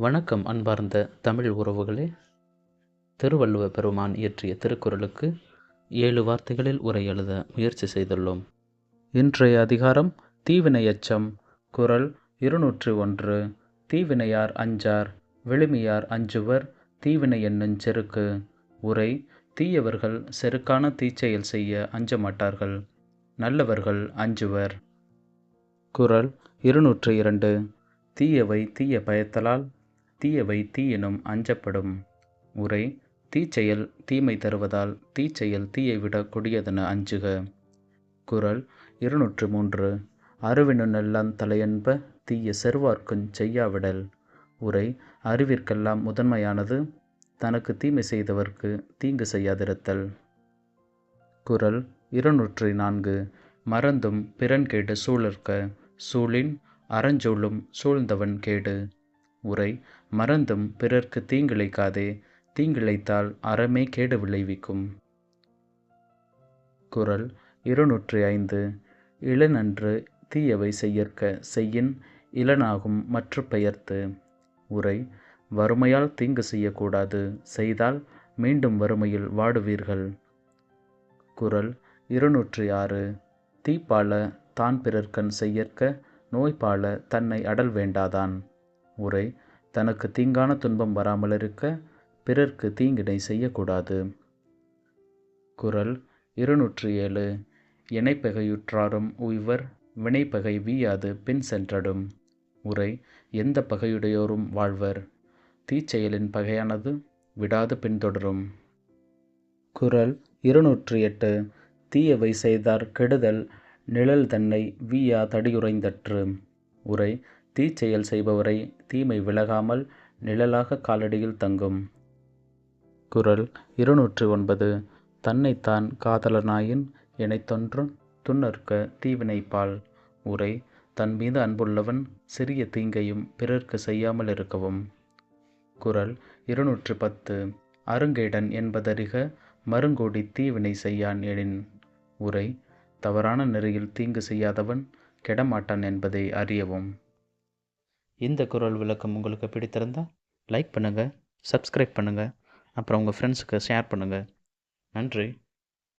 வணக்கம் அன்பார்ந்த தமிழ் உறவுகளே. திருவள்ளுவ பெருமான் இயற்றிய திருக்குறளுக்கு ஏழு வார்த்தைகளில் உரை எழுத முயற்சி செய்துள்ளோம். இன்றைய அதிகாரம் தீவினை எச்சம் குரல் இருநூற்று ஒன்று. தீவினையார் அஞ்சார் விழுமியார் அஞ்சுவர் தீவினை என்னும் செருக்கு. உரை தீயவர்கள் செருக்கான தீச்செயல் செய்ய அஞ்ச மாட்டார்கள் நல்லவர்கள் அஞ்சுவர். குரல் இருநூற்று இரண்டு. தீயவை தீய பயத்தலால் தீயவை தீயினும் அஞ்சப்படும் உரை தீச்செயல் தீமை தருவதால் தீச்செயல் தீயை விட கொடியதென அஞ்சுக. குரல் இருநூற்று மூன்று அருவினுன்னெல்லாம் தலையன்ப தீய செருவார்க்குஞ் செய்யாவிடல். உரை அறிவிற்கெல்லாம் முதன்மையானது தனக்கு தீமை செய்தவர்க்கு தீங்கு செய்யாதிருத்தல். குரல் இருநூற்றி நான்கு மறந்தும் பிறன் கேடு சூழற்க சூழின் அறஞ்சூழும் சூழ்ந்தவன் கேடு. உரை மறந்தும் பிறர்க்கு தீங்கிழைக்காதே தீங்கிழைத்தால் அறமே கேடு விளைவிக்கும் குரல் இருநூற்றி ஐந்து. இளநன்று தீயவை செய்யற்க செய்யின் இளனாகும் மற்ற பெயர்த்து உரை வறுமையால் தீங்கு செய்யக்கூடாது செய்தால் மீண்டும் வறுமையில் வாடுவீர்கள் குரல் இருநூற்றி ஆறு. தீப்பால தான் பிறர்க்கண் செய்யற்க நோய்பால தன்னை அடல் வேண்டாதான். உரை தனக்கு தீங்கான துன்பம் வராமல் இருக்க பிறர்க்கு தீங்கினை செய்யக்கூடாது. குரல் இருநூற்றி ஏழு இணைப்பகையுற்றாரும் உய்வர் வினைப்பகை வீயாது பின் சென்றடும். உரை எந்த பகையுடையோரும் வாழ்வர். தீச்செயலின் பகையானது விடாது பின்தொடரும் குரல் இருநூற்றி எட்டு தீயவை செய்தார் கெடுதல் நிழல் தன்னை வீயா தடியுறைந்தற்று. உரை தீச்செயல் செய்பவரை தீமை விலகாமல் நிழலாக காலடியில் தங்கும். குரல் இருநூற்று ஒன்பது. தன்னைத்தான் காதலனாயின் இணைத்தொன்றும் துன்னற்க தீவினைப்பால். உரை தன் மீது அன்புள்ளவன் சிறிய தீங்கையும் பிறர்க்கு செய்யாமல் இருக்கவும். குரல் இருநூற்று பத்து. அருங்கேடன் என்பதறிக மருங்கோடி தீவினை செய்யான் எனின் உரை தவறான நெறியில் தீங்கு செய்யாதவன் கெடமாட்டான் என்பதை அறியவும். இந்த குரல் விளக்கம் உங்களுக்கு பிடித்திருந்தால் லைக் பண்ணுங்கள் சப்ஸ்கிரைப் பண்ணுங்கள் அப்புறம் உங்கள் ஃப்ரெண்ட்ஸுக்கு ஷேர் பண்ணுங்கள் நன்றி.